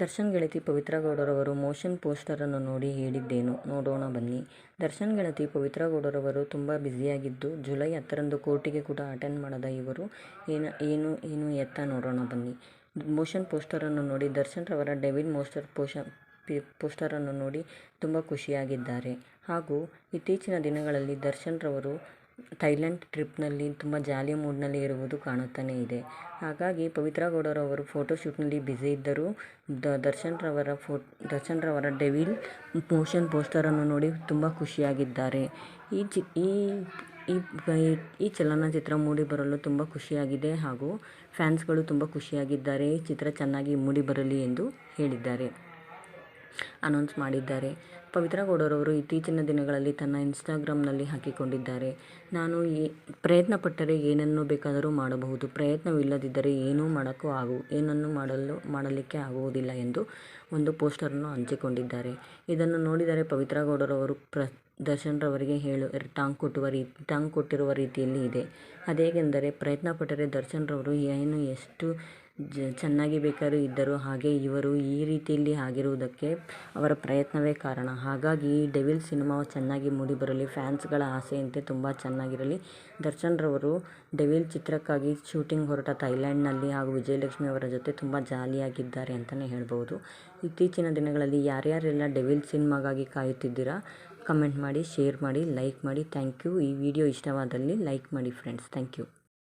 ದರ್ಶನ್ ಗೆಳತಿ ಪವಿತ್ರ ಗೌಡರವರು ಮೋಷನ್ ಪೋಸ್ಟರನ್ನು ನೋಡಿ ಹೇಳಿದ್ದೇನು? ನೋಡೋಣ, ಬನ್ನಿ. ದರ್ಶನ್ ಗೆಳತಿ ಪವಿತ್ರ ಗೌಡರವರು ತುಂಬ ಬ್ಯುಸಿಯಾಗಿದ್ದು, ಜುಲೈ ಹತ್ತರಂದು ಕೋರ್ಟಿಗೆ ಕೂಡ ಅಟೆಂಡ್ ಮಾಡದ ಇವರು ಏನು ಏನು ಏನು ಎತ್ತ ನೋಡೋಣ, ಬನ್ನಿ. ಮೋಷನ್ ಪೋಸ್ಟರನ್ನು ನೋಡಿ ದರ್ಶನ್ ರವರ ಡೇವಿಡ್ ಮೋಸ್ಟರ್ ಪೋಷ ಪೋಸ್ಟರನ್ನು ನೋಡಿ ತುಂಬ ಖುಷಿಯಾಗಿದ್ದಾರೆ. ಹಾಗೂ ಇತ್ತೀಚಿನ ದಿನಗಳಲ್ಲಿ ದರ್ಶನ್ ರವರು ಥೈಲ್ಯಾಂಡ್ ಟ್ರಿಪ್ನಲ್ಲಿ ತುಂಬ ಜಾಲಿ ಮೂಡ್ನಲ್ಲಿ ಇರುವುದು ಕಾಣುತ್ತಾನೆ ಇದೆ. ಹಾಗಾಗಿ ಪವಿತ್ರ ಗೌಡರವರು ಫೋಟೋಶೂಟ್ನಲ್ಲಿ ಬ್ಯುಸಿ ಇದ್ದರೂ ದ ದರ್ಶನ್ ರವರ ಫೋ, ದರ್ಶನ್ ರವರ ಡೆವಿಲ್ ಮೋಷನ್ ಪೋಸ್ಟರನ್ನು ನೋಡಿ ತುಂಬ ಖುಷಿಯಾಗಿದ್ದಾರೆ. ಈ ಚಿ, ಈ ಈ ಈ ಚಲನಚಿತ್ರ ಮೂಡಿಬರಲು ತುಂಬ ಖುಷಿಯಾಗಿದೆ ಹಾಗೂ ಫ್ಯಾನ್ಸ್ಗಳು ತುಂಬ ಖುಷಿಯಾಗಿದ್ದಾರೆ. ಈ ಚಿತ್ರ ಚೆನ್ನಾಗಿ ಮೂಡಿ ಬರಲಿ ಎಂದು ಹೇಳಿದ್ದಾರೆ. ಅನೌನ್ಸ್ ಮಾಡಿದ್ದಾರೆ. ಪವಿತ್ರ ಗೌಡರವರು ಇತ್ತೀಚಿನ ದಿನಗಳಲ್ಲಿ ತನ್ನ ಇನ್ಸ್ಟಾಗ್ರಾಮ್ನಲ್ಲಿ ಹಾಕಿಕೊಂಡಿದ್ದಾರೆ. ನಾನು ಏ ಪ್ರಯತ್ನ ಪಟ್ಟರೆ ಏನನ್ನು ಬೇಕಾದರೂ ಮಾಡಬಹುದು. ಪ್ರಯತ್ನವಿಲ್ಲದಿದ್ದರೆ ಏನೂ ಮಾಡೋಕ್ಕೂ ಆಗು, ಏನನ್ನು ಮಾಡಲು, ಮಾಡಲಿಕ್ಕೆ ಆಗುವುದಿಲ್ಲ ಎಂದು ಒಂದು ಪೋಸ್ಟರನ್ನು ಹಂಚಿಕೊಂಡಿದ್ದಾರೆ. ಇದನ್ನು ನೋಡಿದರೆ ಪವಿತ್ರ ಗೌಡರವರು ಪ್ರ ದರ್ಶನ್ರವರಿಗೆ ಹೇಳು, ಟಾಂಗ್ ಕೊಟ್ಟುವ ರೀ, ಟಾಂಗ್ ಕೊಟ್ಟಿರುವ ರೀತಿಯಲ್ಲಿ ಇದೆ. ಅದೇಗೆಂದರೆ ಪ್ರಯತ್ನ ಪಟ್ಟರೆ ದರ್ಶನ್ರವರು ಏನು ಎಷ್ಟು ಜ, ಚೆನ್ನಾಗಿ ಬೇಕಾದ್ರೂ ಇದ್ದರು. ಹಾಗೆ ಇವರು ಈ ರೀತಿಯಲ್ಲಿ ಆಗಿರುವುದಕ್ಕೆ ಅವರ ಪ್ರಯತ್ನವೇ ಕಾರಣ. ಹಾಗಾಗಿ ಈ ಡೆವಿಲ್ ಸಿನಿಮಾ ಚೆನ್ನಾಗಿ ಮೂಡಿಬರಲಿ, ಫ್ಯಾನ್ಸ್ಗಳ ಆಸೆಯಂತೆ ತುಂಬ ಚೆನ್ನಾಗಿರಲಿ. ದರ್ಶನ್ ರವರು ಡೆವಿಲ್ ಚಿತ್ರಕ್ಕಾಗಿ ಶೂಟಿಂಗ್ ಹೊರಟ ಥೈಲ್ಯಾಂಡ್ನಲ್ಲಿ ಹಾಗೂ ವಿಜಯಲಕ್ಷ್ಮಿ ಅವರ ಜೊತೆ ತುಂಬ ಜಾಲಿಯಾಗಿದ್ದಾರೆ ಅಂತಲೇ ಹೇಳ್ಬೋದು ಇತ್ತೀಚಿನ ದಿನಗಳಲ್ಲಿ ಯಾರ್ಯಾರೆಲ್ಲ ಡೆವಿಲ್ ಸಿನಿಮಾಗಾಗಿ ಕಾಯುತ್ತಿದ್ದೀರಾ, ಕಮೆಂಟ್ ಮಾಡಿ, ಶೇರ್ ಮಾಡಿ, ಲೈಕ್ ಮಾಡಿ. Thank you. ಈ ವಿಡಿಯೋ ಇಷ್ಟವಾದಲ್ಲಿ ಲೈಕ್ ಮಾಡಿ ಫ್ರೆಂಡ್ಸ್. Thank you.